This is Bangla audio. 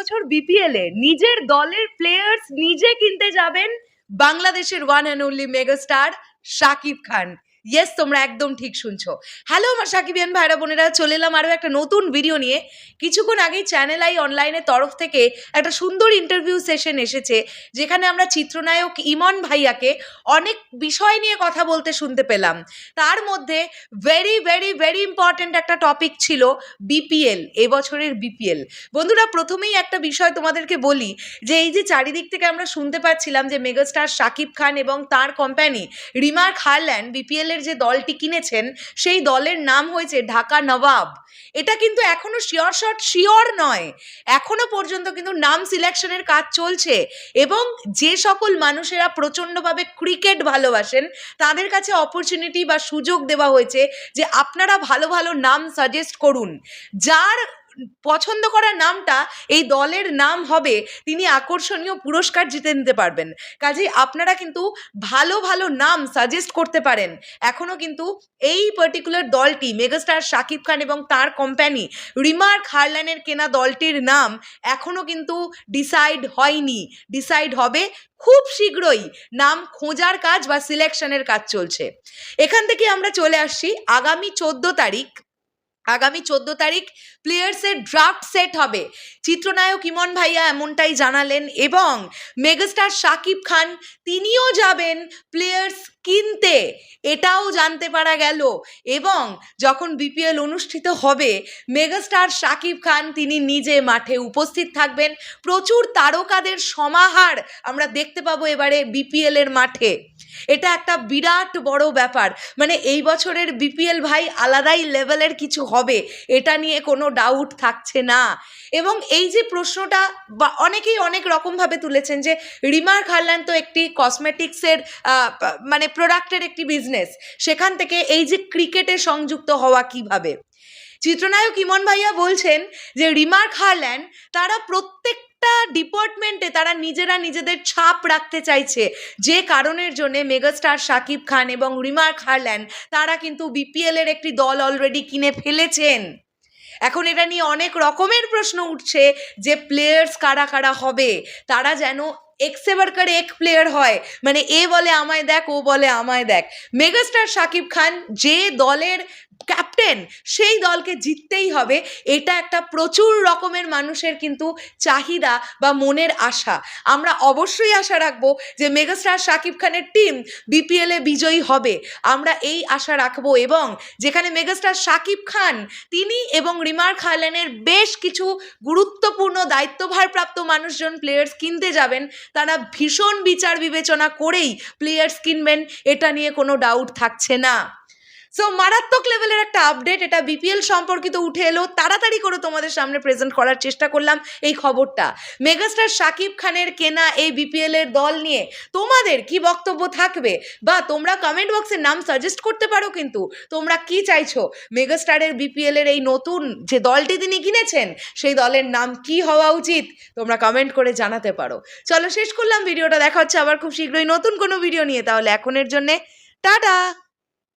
এবছর বিপিএল এ নিজের দলের প্লেয়ার্স নিজে কিনতে যাবেন বাংলাদেশের one and only megastar Shakib Khan. Yes তোমরা একদম ঠিক শুনছো। হ্যালো আমার সাকিবিয়ান ভাইরা, বোনেরা, চলে এলাম আরও একটা নতুন ভিডিও নিয়ে। কিছুক্ষণ আগেই চ্যানেল আই অনলাইনের তরফ থেকে একটা সুন্দর ইন্টারভিউ সেশন এসেছে, যেখানে আমরা চিত্রনায়ক ইমন ভাইয়াকে অনেক বিষয় নিয়ে কথা বলতে শুনতে পেলাম। তার মধ্যে ভেরি ভেরি ভেরি ইম্পর্ট্যান্ট একটা টপিক ছিল বিপিএল এবছরের বিপিএল বন্ধুরা, প্রথমেই একটা বিষয় তোমাদেরকে বলি, যে এই যে চারিদিক থেকে আমরা শুনতে পাচ্ছিলাম যে মেগাস্টার শাকিব খান এবং তার কোম্পানি রিমার খারল্যান্ড বিপিএল এর যে দলটি কিনেছেন, সেই দলের নাম হয়েছে ঢাকা নবাব। এটা কিন্তু এখনও শিওর শট শিওর নয়। এখনও পর্যন্ত কিন্তু নাম সিলেকশনের কাজ চলছে এবং যে সকল মানুষেরা প্রচণ্ডভাবে ক্রিকেট ভালোবাসেন, তাদের কাছে অপরচুনিটি বা সুযোগ দেওয়া হয়েছে যে আপনারা ভালো ভালো নাম সাজেস্ট করুন। যার পছন্দ করা নামটা এই দলের নাম হবে, তিনি আকর্ষণীয় পুরস্কার জিতে নিতে পারবেন। কাজেই আপনারা কিন্তু ভালো ভালো নাম সাজেস্ট করতে পারেন। এখনও কিন্তু এই পার্টিকুলার দলটি মেগাস্টার শাকিব খান এবং তার কোম্পানি রিমার খারল্যানের কেনা দলটির নাম এখনও কিন্তু ডিসাইড হয়নি। ডিসাইড হবে খুব শীঘ্রই, নাম খোঁজার কাজ বা সিলেকশনের কাজ চলছে। এখান থেকে আমরা চলে আসছি আগামী চোদ্দ তারিখ আগামী চোদ্দ তারিখ প্লেয়ার্সের ড্রাফট সেট হবে। চিত্রনায়ক ইমন ভাইয়া এমনটাই জানালেন এবং মেগাস্টার শাকিব খান তিনিও যাবেন প্লেয়ার্স কিনতে। এটাও জানতে পারা গেল এবং যখন বিপিএল অনুষ্ঠিত হবে, মেগাস্টার শাকিব খান তিনি নিজে মাঠে উপস্থিত থাকবেন। প্রচুর তারকাদের সমাহার আমরা দেখতে পাবো এবারে বিপিএল এর মাঠে। এটা একটা বিরাট বড় ব্যাপার। মানে এই বছরের বিপিএল ভাই আলাদাই লেভেলের কিছু হবে এটা নিয়ে কোনো ডাউট থাকছে না। এবং এই যে প্রশ্নটা বা অনেকেই অনেক রকমভাবে তুলেছেন যে, রিমার খারল্যান্ড তো একটি কসমেটিক্সের মানে প্রোডাক্টের একটি বিজনেস সেখান থেকে এই যে ক্রিকেটে সংযুক্ত হওয়া কীভাবে? চিত্রনায়ক ইমন ভাইয়া বলছেন যে রিমার্ক হারল্যান্ড তারা প্রত্যেক প্রত্যেকটা ডিপার্টমেন্টে তারা নিজেরা নিজেদের ছাপ রাখতে চাইছে। যে কারণের জন্য মেগাস্টার শাকিব খান এবং রিমার খারল্যান্ড তারা কিন্তু বিপিএল এর একটি দল অলরেডি কিনে ফেলেছেন। এখন এটা নিয়ে অনেক রকমের প্রশ্ন উঠছে যে প্লেয়ার্স কারা কারা হবে? তারা যেন এক্সেবারকার এক প্লেয়ার হয়। মানে এ বলে আমায় দেখ, ও বলে আমায় দেখ। মেগাস্টার শাকিব খান যে দলের ক্যাপ্টেন সেই দলকে জিততেই হবে। এটা একটা প্রচুর রকমের মানুষের কিন্তু চাহিদা বা মনের আশা। আমরা অবশ্যই আশা রাখব যে মেগাস্টার শাকিব খানের টিম বিপিএলে বিজয়ী হবে। আমরা এই আশা রাখব এবং যেখানে মেগাস্টার শাকিব খান, তিনি এবং রিমার খালেনের বেশ কিছু গুরুত্বপূর্ণ, দায়িত্বভারপ্রাপ্ত মানুষজন প্লেয়ার্স কিনতে যাবেন, তারা ভীষণ বিচার বিবেচনা করেই প্লেয়ার্স কিনবেন, এটা নিয়ে কোনো ডাউট থাকছে না। সো মারাত্মক লেভেলের একটা আপডেট এটা বিপিএল সম্পর্কিত উঠে এলো। তাড়াতাড়ি করে তোমাদের সামনে প্রেজেন্ট করার চেষ্টা করলাম এই খবরটা। মেগাস্টার শাকিব খানের কেনা এই বিপিএল এর দল নিয়ে তোমাদের কি বক্তব্য থাকবে? বা তোমরা কমেন্ট বক্সে নাম সাজেস্ট করতে পারো কিন্তু। তোমরা কি চাইছো? মেগাস্টারের বিপিএল এর এই নতুন যে দলটি তিনি কিনেছেন, সেই দলের নাম কি হওয়া উচিত? তোমরা কমেন্ট করে জানাতে পারো। চলো শেষ করলাম, ভিডিওটা দেখা হচ্ছে আবার খুব শীঘ্রই নতুন কোনো ভিডিও নিয়ে। তাহলে এখনের জন্যে টাটা!